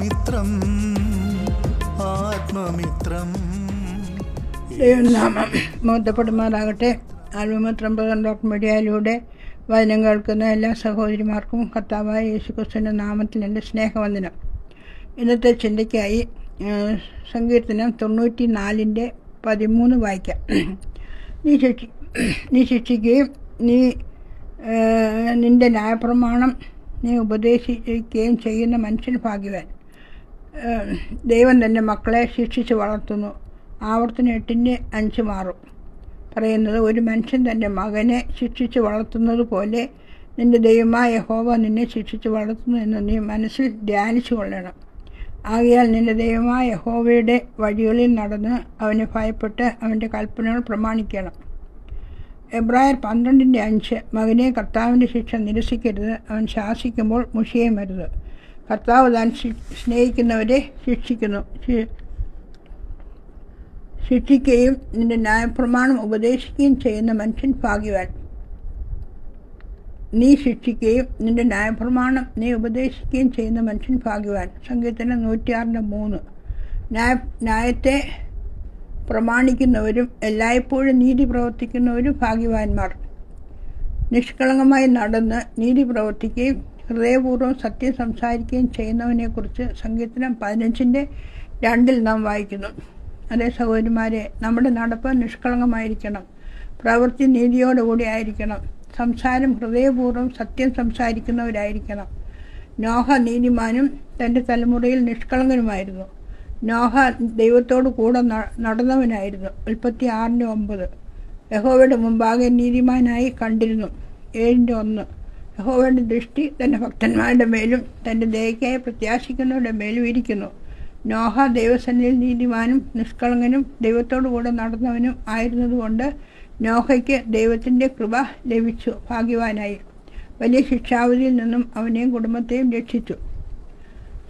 ആത്മമിത്രം ആത്മമിത്രം. ദൈവനാമം മോത്തപ്പെടുമാറാകട്ടെ ആത്മമിത്രം പ്രധാന ഡോക്ടർ മീഡിയയിലൂടെ വചനം കേൾക്കുന്ന എല്ലാ സഹോദരിമാർക്കും കർത്താവായ യേശുക്രിസ്തുവിന്റെ നാമത്തിൽ എന്റെ സ്നേഹവന്ദനം. ഇന്നത്തെ ചിന്തയ്ക്കായി സങ്കീർത്തനം തൊണ്ണൂറ്റി നാലിന്റെ പതിമൂന്ന് വായിക്കാം. നീ ശിക്ഷി നീ ശിക്ഷിക്കുകയും നീ നിന്റെ ന്യായപ്രമാണം നീ ഉപദേശിക്കുകയും ചെയ്യുന്ന മനുഷ്യൻ ഭാഗ്യവാൻ. ദൈവം തന്റെ മക്കളെ ശിക്ഷിച്ച് വളർത്തുന്നു. ആവർത്തനം എട്ടിന്റെ അഞ്ച് മാറും. പറയുന്നത് ഒരു മനുഷ്യൻ തന്റെ മകനെ ശിക്ഷിച്ച് വളർത്തുന്നത് പോലെ നിന്റെ ദൈവമായ ഹോവ നിന്നെ ശിക്ഷിച്ച് വളർത്തുന്നു എന്ന് നീ മനസ്സിൽ ധ്യാനിച്ചു കൊള്ളണം. ആകയാൽ നിന്റെ ദൈവമായ ഹോവയുടെ വഴികളിൽ നടന്ന് അവനെ ഭയപ്പെട്ട് അവന്റെ കൽപ്പനകൾ പ്രമാണിക്കണം. എബ്രായർ പന്ത്രണ്ടിന്റെ അഞ്ച് മകനെ കർത്താവിന്റെ ശിക്ഷ നിരസിക്കരുത് അവൻ ശാസിക്കുമ്പോൾ മുഷിയേ വരുത് കർത്താവ് താൻ സ്നേഹിക്കുന്നവരെ ശിക്ഷിക്കുന്നു. ശിക്ഷിക്കുകയും നിന്റെ ന്യായപ്രമാണം ഉപദേശിക്കുകയും ചെയ്യുന്ന മനുഷ്യൻ ഭാഗ്യവാൻ. നീ ശിക്ഷിക്കുകയും നിന്റെ ന്യായപ്രമാണം നീ ഉപദേശിക്കുകയും ചെയ്യുന്ന മനുഷ്യൻ ഭാഗ്യവാൻ. സംഗീതത്തിന് നൂറ്റിയാറിന്റെ മൂന്ന്. ന്യായ ന്യായത്തെ പ്രമാണിക്കുന്നവരും എല്ലായ്പ്പോഴും നീതി പ്രവർത്തിക്കുന്നവരും ഭാഗ്യവാന്മാർ. നിഷ്കളങ്കമായി നടന്ന് നീതി പ്രവർത്തിക്കുകയും ഹൃദയപൂർവം സത്യം സംസാരിക്കുകയും ചെയ്യുന്നവനെക്കുറിച്ച് സങ്കീർത്തനം പതിനഞ്ചിന്റെ രണ്ടിൽ നാം വായിക്കുന്നു. അതേ സഹോദരിമാരെ നമ്മുടെ നടപ്പ് നിഷ്കളങ്കമായിരിക്കണം. പ്രവൃത്തി നീതിയോടുകൂടി ആയിരിക്കണം. സംസാരം ഹൃദയപൂർവം സത്യം സംസാരിക്കുന്നവരായിരിക്കണം. നോഹ നീതിമാനും തന്റെ തലമുറയിൽ നിഷ്കളങ്കനുമായിരുന്നു. നോഹ ദൈവത്തോട് കൂടെ നടന്നവനായിരുന്നു. ഉൽപ്പത്തി ആറിന്റെ ഒമ്പത്. യഹോവയുടെ മുമ്പാകെ നീതിമാനായി കണ്ടിരുന്നു. ഏഴിന്റെ ഒന്ന്. യഹോവയുടെ ദൃഷ്ടി തന്റെ ഭക്തന്മാരുടെ മേലും തന്റെ ദയക്കായി പ്രത്യാശിക്കുന്നവരുടെ മേലും ഇരിക്കുന്നു. നോഹ ദൈവസന്നിധിയിൽ നീതിമാനും നിഷ്കളങ്കനും ദൈവത്തോടു കൂടെ നടന്നവനും ആയിരുന്നതുകൊണ്ട് നോഹയ്ക്ക് ദൈവത്തിന്റെ കൃപ ലഭിച്ചു ഭാഗ്യവാനായി. വലിയ ശിക്ഷാവധിയിൽ നിന്നും അവനെയും കുടുംബത്തെയും രക്ഷിച്ചു.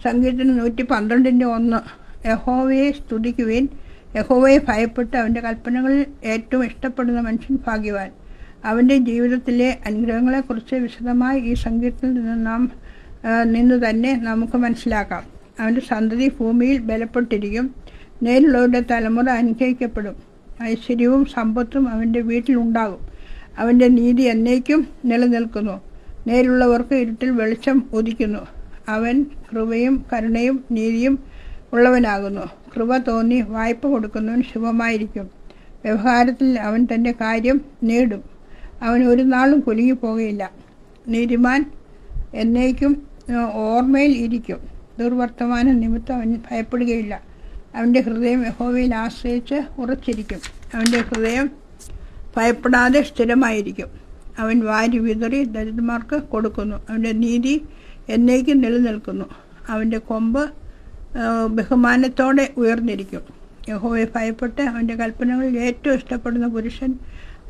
സംഗീതത്തിന് നൂറ്റി പന്ത്രണ്ടിന്റെ ഒന്ന്. യഹോവയെ സ്തുതിക്കുവാൻ. യഹോവയെ ഭയപ്പെട്ട് അവന്റെ കൽപ്പനകളിൽ ഏറ്റവും ഇഷ്ടപ്പെടുന്ന മനുഷ്യൻ ഭാഗ്യവാൻ. അവന്റെ ജീവിതത്തിലെ അനുഗ്രഹങ്ങളെക്കുറിച്ച് വിശദമായി ഈ സംഗീതത്തിൽ നിന്ന് നാം നിന്ന് തന്നെ നമുക്ക് മനസ്സിലാക്കാം. അവന്റെ സന്തതി ഭൂമിയിൽ ബലപ്പെട്ടിരിക്കും. നേരിലുള്ളവരുടെ തലമുറ അനുഗ്രഹിക്കപ്പെടും. ഐശ്വര്യവും സമ്പത്തും അവന്റെ വീട്ടിലുണ്ടാകും. അവന്റെ നീതി എന്നേക്കും നിലനിൽക്കുന്നു. നേരിലുള്ളവർക്ക് ഇരുട്ടിൽ വെളിച്ചം ഉദിക്കുന്നു. അവൻ കൃപയും കരുണയും നീതിയും ഉള്ളവനാകുന്നു. കൃപ തോന്നി വായ്പ കൊടുക്കുന്നവൻ ശുഭമായിരിക്കും. വ്യവഹാരത്തിൽ അവൻ തന്റെ കാര്യം നേടും. അവൻ ഒരു നാളും കുലുങ്ങി പോകുകയില്ല എന്നേക്കും ഓർമ്മയിൽ ഇരിക്കും. ദുർവർത്തമാന നിമിത്തം അവൻ ഭയപ്പെടുകയില്ല. അവന്റെ ഹൃദയം യഹോവയിൽ ആശ്രയിച്ച് ഉറച്ചിരിക്കും. അവന്റെ ഹൃദയം ഭയപ്പെടാതെ സ്ഥിരമായിരിക്കും. അവൻ വാരി വിതറി ദരിദ്രന്മാർക്ക് കൊടുക്കുന്നു. അവന്റെ നീതി എന്നേക്കും നിലനിൽക്കുന്നു. അവന്റെ കൊമ്പ് ബഹുമാനത്തോടെ ഉയർന്നിരിക്കും. യഹോവയെ ഭയപ്പെട്ട് അവന്റെ കൽപ്പനകളിൽ ഏറ്റവും ഇഷ്ടപ്പെടുന്ന പുരുഷൻ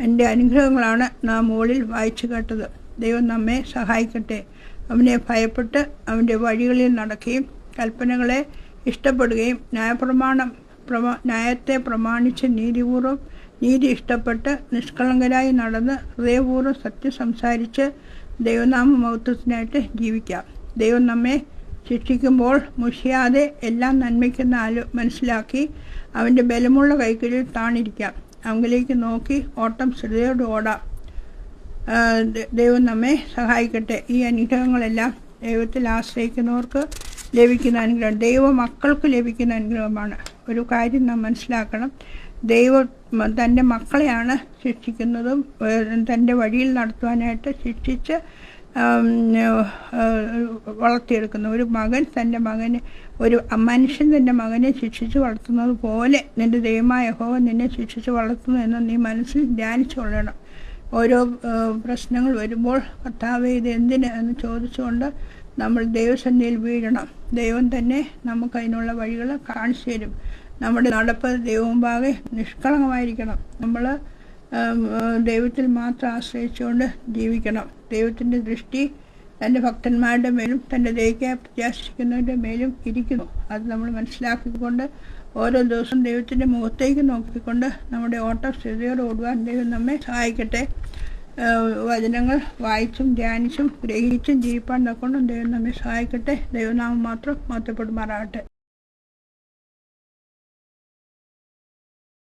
എന്റെ അനുഗ്രഹങ്ങളാണ് നാം മുകളിൽ വായിച്ചു കേട്ടത്. ദൈവം നമ്മെ സഹായിക്കട്ടെ. അവനെ ഭയപ്പെട്ട് അവന്റെ വഴികളിൽ നടക്കുകയും കൽപ്പനകളെ ഇഷ്ടപ്പെടുകയും ന്യായപ്രമാണം പ്രമാ ന്യായത്തെ പ്രമാണിച്ച് നീതിപൂർവം നീതി ഇഷ്ടപ്പെട്ട് നിഷ്കളങ്കരായി നടന്ന് ഹൃദയപൂർവം സത്യം സംസാരിച്ച് ദൈവനാമ മഹത്വത്തിനായിട്ട് ജീവിക്കാം. ദൈവം നമ്മെ ശിക്ഷിക്കുമ്പോൾ മുഷിയാതെ എല്ലാം നന്മയ്ക്കെന്ന് ആലോ മനസ്സിലാക്കി അവന്റെ ബലമുള്ള കൈകളിൽ താണിരിക്കാം. അവങ്കിലേക്ക് നോക്കി ഓട്ടം ശ്രദ്ധയോട് ഓടാം. ദൈവം നമ്മെ സഹായിക്കട്ടെ. ഈ അനുഗ്രഹങ്ങളെല്ലാം ദൈവത്തിൽ ആശ്രയിക്കുന്നവർക്ക് ലഭിക്കുന്ന അനുഗ്രഹം ദൈവ മക്കൾക്ക് ലഭിക്കുന്ന അനുഗ്രഹമാണ്. ഒരു കാര്യം നാം മനസ്സിലാക്കണം. ദൈവം തന്റെ മക്കളെയാണ് ശിക്ഷിക്കുന്നതും തന്റെ വഴിയിൽ നടത്തുവാനായിട്ട് ശിക്ഷിച്ച് വളർത്തിയെടുക്കുന്നു. ഒരു മകൻ തന്റെ മകനെ ഒരു മനുഷ്യൻ തന്റെ മകനെ ശിക്ഷിച്ച് വളർത്തുന്നത് പോലെ നിന്റെ ദൈവമായ യഹോവ നിന്നെ ശിക്ഷിച്ച് വളർത്തുന്നു എന്ന് നീ മനസ്സിൽ ധ്യാനിച്ചു കൊള്ളണം. ഓരോ പ്രശ്നങ്ങൾ വരുമ്പോൾ കർത്താവ് ഇത് എന്തിന് എന്ന് ചോദിച്ചുകൊണ്ട് നമ്മൾ ദൈവസന്നിധിയിൽ വീഴണം. ദൈവം തന്നെ നമുക്ക് അതിനുള്ള വഴികൾ കാണിച്ചു തരും. നമ്മുടെ നടപ്പ് ദൈവമുമ്പാകെ നിഷ്കളങ്കമായിരിക്കണം. നമ്മൾ ദൈവത്തിൽ മാത്രം ആശ്രയിച്ചുകൊണ്ട് ജീവിക്കണം. ദൈവത്തിന്റെ ദൃഷ്ടി തന്റെ ഭക്തന്മാരുടെ മേലും തന്റെ ദൈവിക്കായി പ്രത്യാശിക്കുന്നവരുടെ മേലും ഇരിക്കുന്നു. അത് നമ്മൾ മനസ്സിലാക്കിക്കൊണ്ട് ഓരോ ദിവസവും ദൈവത്തിന്റെ മുഖത്തേക്ക് നോക്കിക്കൊണ്ട് നമ്മുടെ ഓട്ടം സ്ഥിതിയോട് ഓടുവാൻ ദൈവം നമ്മെ സഹായിക്കട്ടെ. വചനങ്ങൾ വായിച്ചും ധ്യാനിച്ചും ഗ്രഹിച്ചും ജീവിപ്പാൻ തക്കൊണ്ടും ദൈവം നമ്മെ സഹായിക്കട്ടെ. ദൈവനാമം മാത്രം മാറ്റപ്പെടുമാറാകട്ടെ